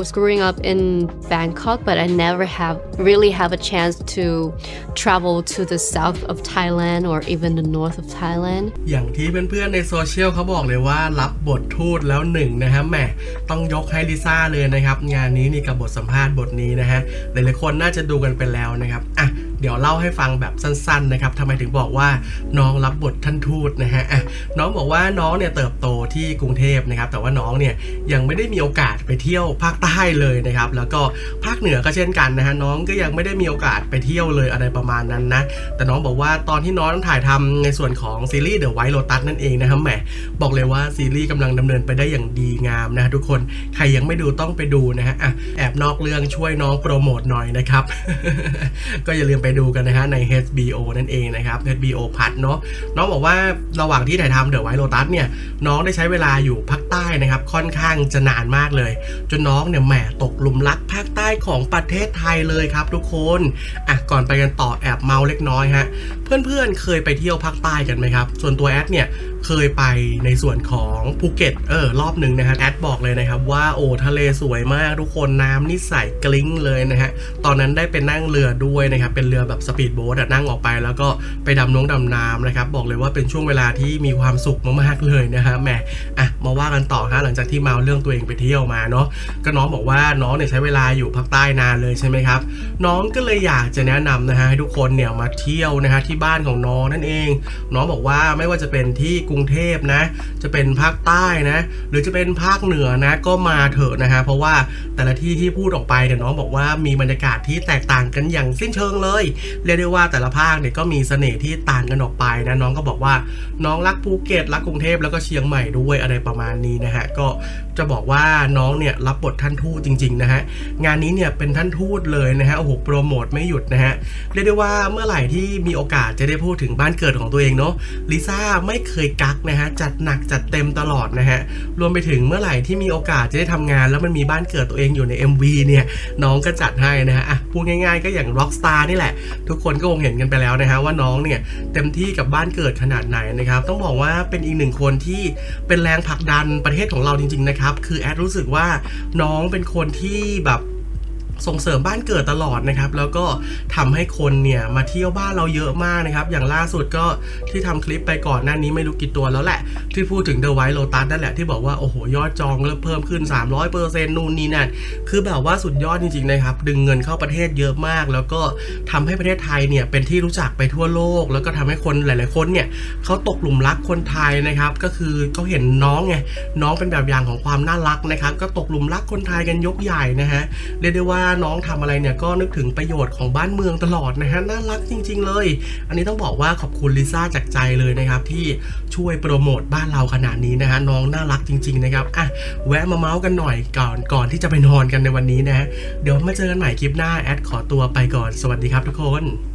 was growing up in Bangkok, but I never have really have a chance to travel to the south of Thailand or even the north of Thailand. อย่างที่เพื่อนๆในโซเชียลเขาบอกเลยว่ารับบททูตแล้วหนึ่งนะฮะแหมต้องยกให้ลิซ่าเลยนะครับ งานนี้นี่กับบทสัมภาษณ์บทนี้นะฮะหลายๆคนน่าจะดูกันไปแล้วนะครับอะ เดี๋ยวเล่าให้ฟังแบบสั้นๆนะครับทำไมถึงบอกว่าน้องรับบทท่านทูตนะฮะน้องบอกว่าน้องเนี่ยเติบโตที่กรุงเทพนะครับ แต่ว่าน้องเนี่ยยังไม่ได้มีโอกาสไปเที่ยวภาคใต้เลยนะครับ แล้วก็ภาคเหนือก็เช่นกันนะฮะน้องก็ยังไม่ได้มีโอกาสไปเที่ยวเลยอะไรประมาณนั้นนะ แต่น้องบอกว่าตอนที่น้องถ่ายทำในส่วนของซีรีส์ The White Lotus นั่นเองนะครับแหมบอกเลยว่าซีรีส์กำลังดำเนินไปได้อย่างดีงามนะฮะทุกคนใครยังไม่ดูต้องไปดูนะฮะอะแอบนอกเรื่องช่วยน้องโปรโมทหน่อยนะครับ ก็อย่าลืมไปดูกันนะฮะใน HBO นั่นเองนะครับ HBO พัดเนาะน้องบอกว่าระหว่างที่ถ่ายทำ The White Lotus เนี่ยน้องได้ใช้เวลาอยู่ภาคใต้นะครับค่อนข้างจะนานมากเลย จนน้องเนี่ยแหมตกหลุมรักภาคใต้ของประเทศไทยเลยครับทุกคนอะก่อนไปกันต่อแอบเมาเล็กน้อยฮะเพื่อนๆเคยไปเที่ยวภาคใต้กันไหมครับ ส่วนตัวแอดเนี่ยเคยไปในส่วนของภูเก็ตเออรอบหนึ่งนะฮะแอดบอกเลยนะครับว่าโอ้ทะเลสวยมากทุกคนน้ำนี่ใสกลิ้งเลยนะฮะตอนนั้นได้เป็นนั่งเรือด้วยนะครับเป็นเรือแบบสปีดโบ๊ทนั่งออกไป แล้วก็ไปดำน้องดำน้ำนะครับ บอกเลยว่าเป็นช่วงเวลาที่มีความสุขมากๆเลยนะฮะแหมอะมาว่ากันต่อฮะหลังจากที่มาเรื่องตัวเองไปเที่ยวมาเนาะก็น้องบอกว่าน้องเนี่ยใช้เวลาอยู่ภาคใต้นานเลยใช่ไหมครับ น้องก็เลยอยากจะแนะนำนะฮะให้ทุกคนเนี่ยมาเที่ยวนะฮะที่บ้านของน้องนั่นเอง น้องบอกว่าไม่ว่าจะเป็นที่กรุงเทพนะ จะเป็นภาคใต้นะ หรือจะเป็นภาคเหนือนะก็มาเถอะนะฮะเพราะว่าแต่ละที่ที่พูดออกไปเนี่ยน้องบอกว่ามีบรรยากาศที่แตกต่างกันอย่างสิ้นเชิงเลยเรียกได้ว่าแต่ละภาคเนี่ยก็มีเสน่ห์ที่ต่างกันออกไปนะน้องก็บอกว่าน้องรักภูเก็ตรักกรุงเทพแล้วก็เชียงใหม่ด้วยอะไรประมาณนี้นะฮะก็จะบอกว่าน้องเนี่ยรับบทท่านทูตจริงๆนะฮะงานนี้เนี่ยเป็นท่านทูตเลยนะฮะโอ้โหโปรโมทไม่หยุดนะฮะเรียกได้ว่าเมื่อไหร่ที่มีโอกาสจะได้พูดถึงบ้านเกิดของตัวเองเนาะลิซ่าไม่เคยกักนะฮะจัดหนักจัดเต็มตลอดนะฮะรวมไปถึงเมื่อไหร่ที่มีโอกาสจะได้ทำงาน แล้วมันมีบ้านเกิดตัวเองอยู่ใน MV เนี่ยน้องก็จัดให้นะฮะอะพูดง่ายๆ ก็อย่าง Rockstar นี่แหละทุกคนก็คงเห็นกันไปแล้วนะฮะว่าน้องเนี่ยเต็มที่กับบ้านเกิดขนาดไหนนะครับ ต้องบอกว่าเป็นอีกหนึ่งคนที่เป็นแรงผลักดันประเทศของเราจริง ๆ นะครับ คือแอดรู้สึกว่าน้องเป็นคนที่แบบ ส่งเสริมบ้านเกิดตลอดนะครับ แล้วก็ทำให้คนเนี่ยมาเที่ยวบ้านเราเยอะมากนะครับ อย่างล่าสุดก็ที่ทำคลิปไปก่อนหน้านี้ไม่รู้กี่ตัวแล้วแหละ ที่พูดถึง The White Lotus นั่นแหละที่บอกว่า โอ้โห ยอดจองเริ่มเพิ่มขึ้น 300%นู่นนี่นั่นคือแบบว่าสุดยอดจริงๆนะครับ ดึงเงินเข้าประเทศเยอะมาก แล้วก็ทำให้ประเทศไทยเนี่ยเป็นที่รู้จักไปทั่วโลก แล้วก็ทำให้คนหลาย ๆ คนเนี่ยเขาตกหลุมรักคนไทยนะครับ ก็คือเขาเห็นน้องไงน้องเป็นแบบอย่างของความน่ารักนะครับ ก็ตกหลุมรักคนไทยกันยกใหญ่นะฮะเรียกได้ว่าน้องทำอะไรเนี่ยก็นึกถึงประโยชน์ของบ้านเมืองตลอดนะฮะน่ารักจริง ๆ เลย อันนี้ต้องบอกว่าขอบคุณลิซ่าจากใจเลยนะครับที่ช่วยโปรโมทบ้านเราขนาดนี้นะฮะน้องน่ารักจริง ๆ นะครับอะแวะมาเมาส์กันหน่อยก่อนก่อนที่จะไปนอนกันในวันนี้นะฮะเดี๋ยวมาเจอกันใหม่คลิปหน้าแอดขอตัวไปก่อนสวัสดีครับทุกคน